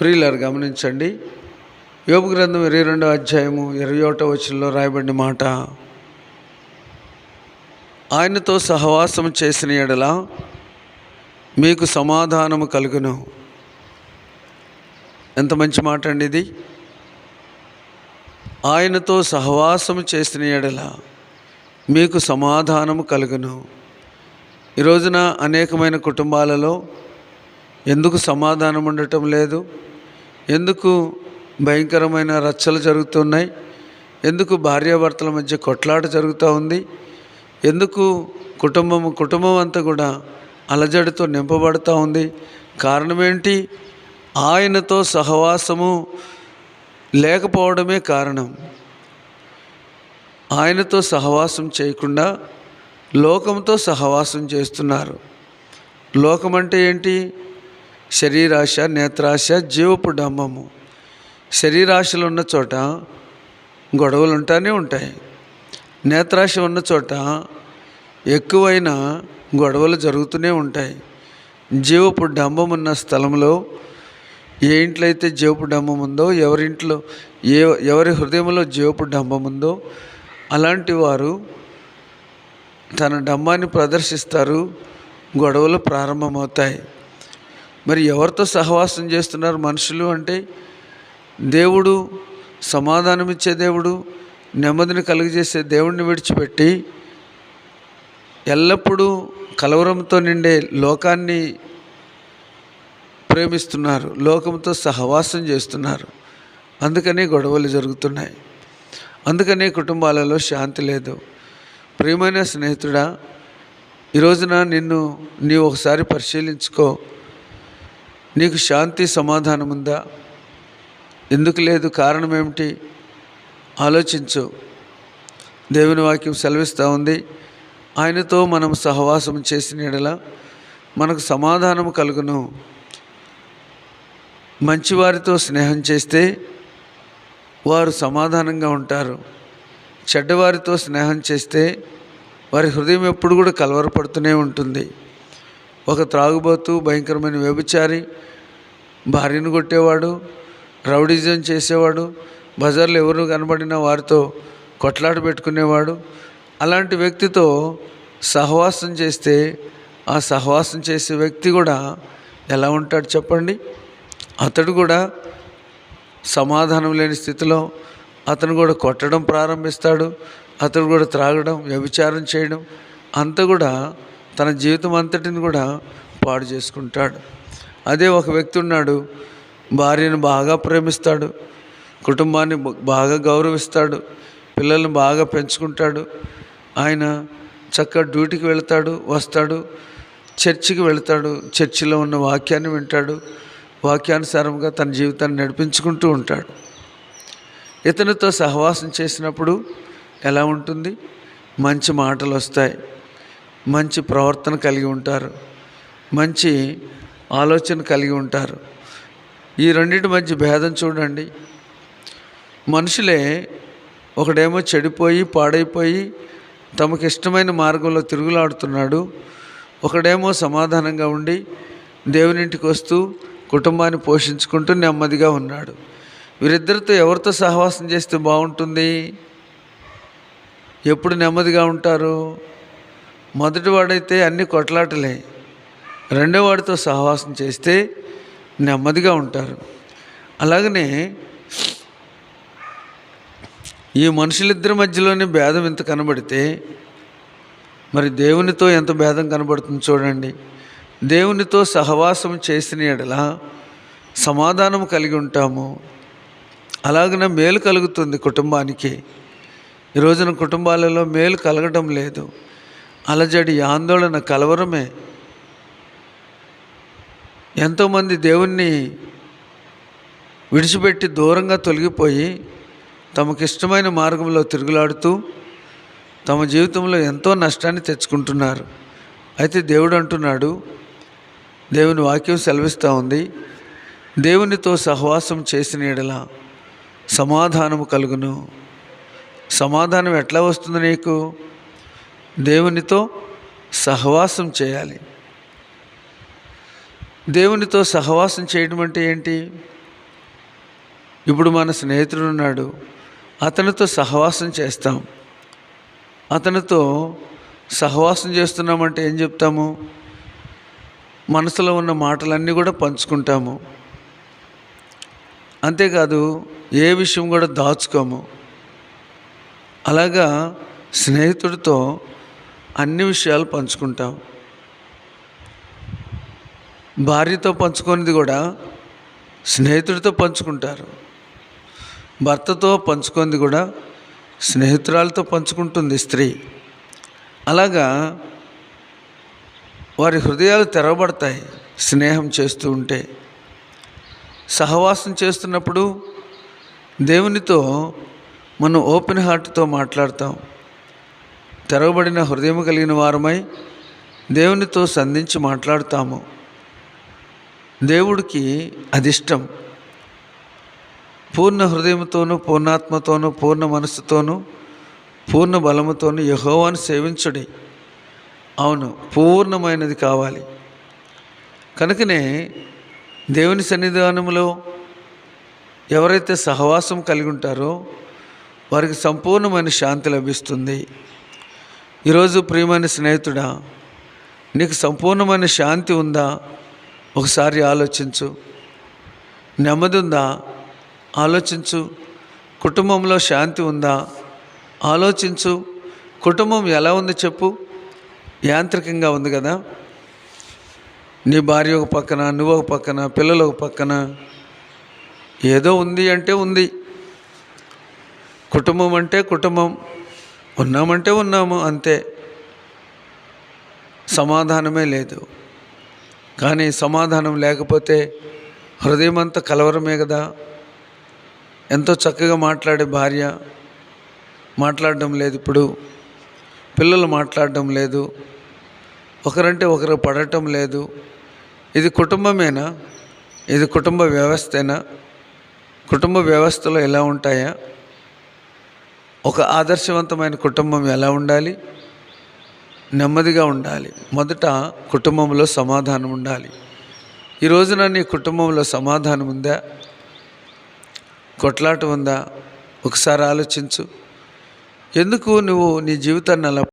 ప్రియులారు గమనించండి. యోగు గ్రంథం ఇరవై రెండో అధ్యాయము ఇరవై ఒకటో వచనంలో రాయబడిన మాట ఆయనతో సహవాసం చేసిన ఎడల మీకు సమాధానము కలుగును. ఎంత మంచి మాట అండి ఇది. ఆయనతో సహవాసం చేసిన ఎడల మీకు సమాధానము కలుగును. ఈ రోజున అనేకమైన కుటుంబాలలో ఎందుకు సమాధానం ఉండటం లేదు? ఎందుకు భయంకరమైన రచ్చలు జరుగుతున్నాయి? ఎందుకు భార్యాభర్తల మధ్య కొట్లాట జరుగుతూ ఉంది? ఎందుకు కుటుంబం కుటుంబం అంతా కూడా అలజడితో నింపబడుతూ ఉంది? కారణం ఏంటి ఆయనతో సహవాసము లేకపోవడమే కారణం. ఆయనతో సహవాసం చేయకుండా లోకంతో సహవాసం చేస్తున్నారు. లోకం అంటే ఏంటి? శరీరాశ నేత్రాశ జీవపు డంబము శరీరాశలు ఉన్న చోట గొడవలు ఉంటానే ఉంటాయి. నేత్రాశ ఉన్న చోట ఎక్కువైన గొడవలు జరుగుతూనే ఉంటాయి. జీవపు డంబం ఉన్న స్థలంలో ఏ ఇంట్లో అయితే జీవపు డంబం ఉందో ఎవరింట్లో ఏ ఎవరి హృదయంలో జీవపు డంబం ఉందో అలాంటి వారు తన డంబాన్ని ప్రదర్శిస్తారు. గొడవలు ప్రారంభమవుతాయి. మరి ఎవరితో సహవాసం చేస్తున్నారు మనుషులు అంటే దేవుడు సమాధానమిచ్చే దేవుడు నెమ్మదిని కలుగజేసే దేవుడిని విడిచిపెట్టి ఎల్లప్పుడూ కలవరంతో నిండే లోకాన్ని ప్రేమిస్తున్నారు లోకంతో సహవాసం చేస్తున్నారు. అందుకనే గొడవలు జరుగుతున్నాయి. అందుకనే కుటుంబాలలో శాంతి లేదు. ప్రియమైన స్నేహితుడా ఈ రోజున నిన్ను నీవు ఒకసారి పరిశీలించుకో. నీకు శాంతి సమాధానం ఉందా? ఎందుకు లేదు? కారణం ఏమిటి? ఆలోచించు. దేవుని వాక్యం సెలవిస్తూ ఉంది. ఆయనతో మనం సహవాసం చేసిన ఎడల మనకు సమాధానం కలుగును. మంచివారితో స్నేహం చేస్తే వారు సమాధానంగా ఉంటారు. చెడ్డవారితో స్నేహం చేస్తే వారి హృదయం ఎప్పుడు కూడా కలవరపడుతూనే ఉంటుంది. ఒక త్రాగుబోతు భయంకరమైన వ్యభిచారి భార్యను కొట్టేవాడు రౌడిజం చేసేవాడు బజార్లో ఎవరు కనబడినా వారితో కొట్లాట పెట్టుకునేవాడు. అలాంటి వ్యక్తితో సహవాసం చేస్తే ఆ సహవాసం చేసే వ్యక్తి కూడా ఎలా ఉంటాడు చెప్పండి? అతడు కూడా సమాధానం లేని స్థితిలో అతను కూడా కొట్టడం ప్రారంభిస్తాడు అతడు కూడా త్రాగడం వ్యభిచారం చేయడం అంతా కూడా తన జీవితం అంతటిని కూడా పాడు చేసుకుంటాడు. అదే ఒక వ్యక్తి ఉన్నాడు. భార్యను బాగా ప్రేమిస్తాడు. కుటుంబాన్ని బాగా గౌరవిస్తాడు. పిల్లల్ని బాగా పెంచుకుంటాడు. ఆయన చక్కగా డ్యూటీకి వెళ్తాడు వస్తాడు. చర్చికి వెళ్తాడు. చర్చిలో ఉన్న వాక్యాన్ని వింటాడు. వాక్యానుసారంగా తన జీవితాన్ని నడిపించుకుంటూ ఉంటాడు. ఇతనితో సహవాసం చేసినప్పుడు ఎలా ఉంటుంది? మంచి మాటలు వస్తాయి. మంచి ప్రవర్తన కలిగి ఉంటారు. మంచి ఆలోచన కలిగి ఉంటారు. ఈ రెండింటి మధ్య భేదం చూడండి. మనుషులే ఒకడేమో చెడిపోయి పాడైపోయి తమకు ఇష్టమైన మార్గంలో తిరుగులాడుతున్నాడు. ఒకడేమో సమాధానంగా ఉండి దేవునింటికి వస్తూ కుటుంబాన్ని పోషించుకుంటూ నెమ్మదిగా ఉన్నాడు. వీరిద్దరితో ఎవరితో సహవాసం చేస్తే బాగుంటుంది? ఎప్పుడు నెమ్మదిగా ఉంటారు? మొదటి వాడైతే అన్ని కొట్లాటలే. రెండో వాడితో సహవాసం చేస్తే నెమ్మదిగా ఉంటారు. అలాగనే ఈ మనుషులిద్దరి మధ్యలోనే భేదం ఎంత కనబడితే మరి దేవునితో ఎంత భేదం కనబడుతుంది చూడండి. దేవునితో సహవాసం చేసిన ఎడల సమాధానం కలిగి ఉంటాము. అలాగనే మేలు కలుగుతుంది కుటుంబానికి. ఈ రోజున కుటుంబాలలో మేలు కలగడం లేదు. అలజడి ఆందోళన కలవరమే ఎంతోమంది దేవుణ్ణి విడిచిపెట్టి దూరంగా తొలగిపోయి తమకిష్టమైన మార్గంలో తిరుగులాడుతూ తమ జీవితంలో ఎంతో నష్టాన్ని తెచ్చుకుంటున్నారు. అయితే దేవుడు అంటున్నాడు దేవుని వాక్యం సెలవిస్తూ ఉంది. దేవునితో సహవాసం చేసిన ఎడల సమాధానము కలుగును. సమాధానం ఎట్లా వస్తుంది నీకు? దేవునితో సహవాసం చేయాలి. దేవునితో సహవాసం చేయడం అంటే ఏంటి? ఇప్పుడు మన స్నేహితుడు ఉన్నాడు. అతనితో సహవాసం చేస్తాం. అతనితో సహవాసం చేస్తున్నామంటే ఏం చెప్తాము? మనసులో ఉన్న మాటలన్నీ కూడా పంచుకుంటాము. అంతేకాదు ఏ విషయం కూడా దాచుకోము. అలాగా స్నేహితుడితో అన్ని విషయాలు పంచుకుంటాం. భార్యతో పంచుకునేది కూడా స్నేహితుడితో పంచుకుంటారు. భర్తతో పంచుకునేది కూడా స్నేహితురాలతో పంచుకుంటుంది స్త్రీ. అలాగా వారి హృదయాలు తెరవబడతాయి స్నేహం చేస్తూ ఉంటే. సహవాసం చేస్తున్నప్పుడు దేవునితో మనం ఓపెన్ హార్ట్తో మాట్లాడతాం. తెరవబడిన హృదయం కలిగిన వారమై దేవునితో సంధించి మాట్లాడుతాము. దేవుడికి అదిష్టం పూర్ణ హృదయంతోనూ పూర్ణాత్మతోనూ పూర్ణ మనస్సుతోనూ పూర్ణ బలముతోనూ యహోవాను సేవించుడి. అవును పూర్ణమైనది కావాలి. కనుకనే దేవుని సన్నిధానంలో ఎవరైతే సహవాసం కలిగి ఉంటారో వారికి సంపూర్ణమైన శాంతి లభిస్తుంది. ఈరోజు ప్రియమైన స్నేహితుడా నీకు సంపూర్ణమైన శాంతి ఉందా? ఒకసారి ఆలోచించు. నెమ్మది ఉందా? ఆలోచించు. కుటుంబంలో శాంతి ఉందా? ఆలోచించు. కుటుంబం ఎలా ఉంది చెప్పు. యాంత్రికంగా ఉంది కదా. నీ భార్య ఒక పక్కన నువ్వు ఒక పక్కన పిల్లలు ఒక పక్కన. ఏదో ఉంది అంటే ఉంది. కుటుంబం అంటే కుటుంబం. ఉన్నామంటే ఉన్నాము అంతే. సమాధానమే లేదు. కానీ సమాధానం లేకపోతే హృదయం అంతా కలవరమే కదా. ఎంతో చక్కగా మాట్లాడే భార్య మాట్లాడడం లేదు ఇప్పుడు. పిల్లలు మాట్లాడడం లేదు. ఒకరంటే ఒకరు పడటం లేదు. ఇది కుటుంబమేనా? ఇది కుటుంబ వ్యవస్థేనా? కుటుంబ వ్యవస్థలో ఎలా ఉంటాయా? ఒక ఆదర్శవంతమైన కుటుంబం ఎలా ఉండాలి? నెమ్మదిగా ఉండాలి. మొదట కుటుంబంలో సమాధానం ఉండాలి. ఈ రోజున నీ కుటుంబంలో సమాధానం ఉందా? కొట్లాట ఉందా? ఒకసారి ఆలోచించు. ఎందుకు నువ్వు నీ జీవితాన్ని అలా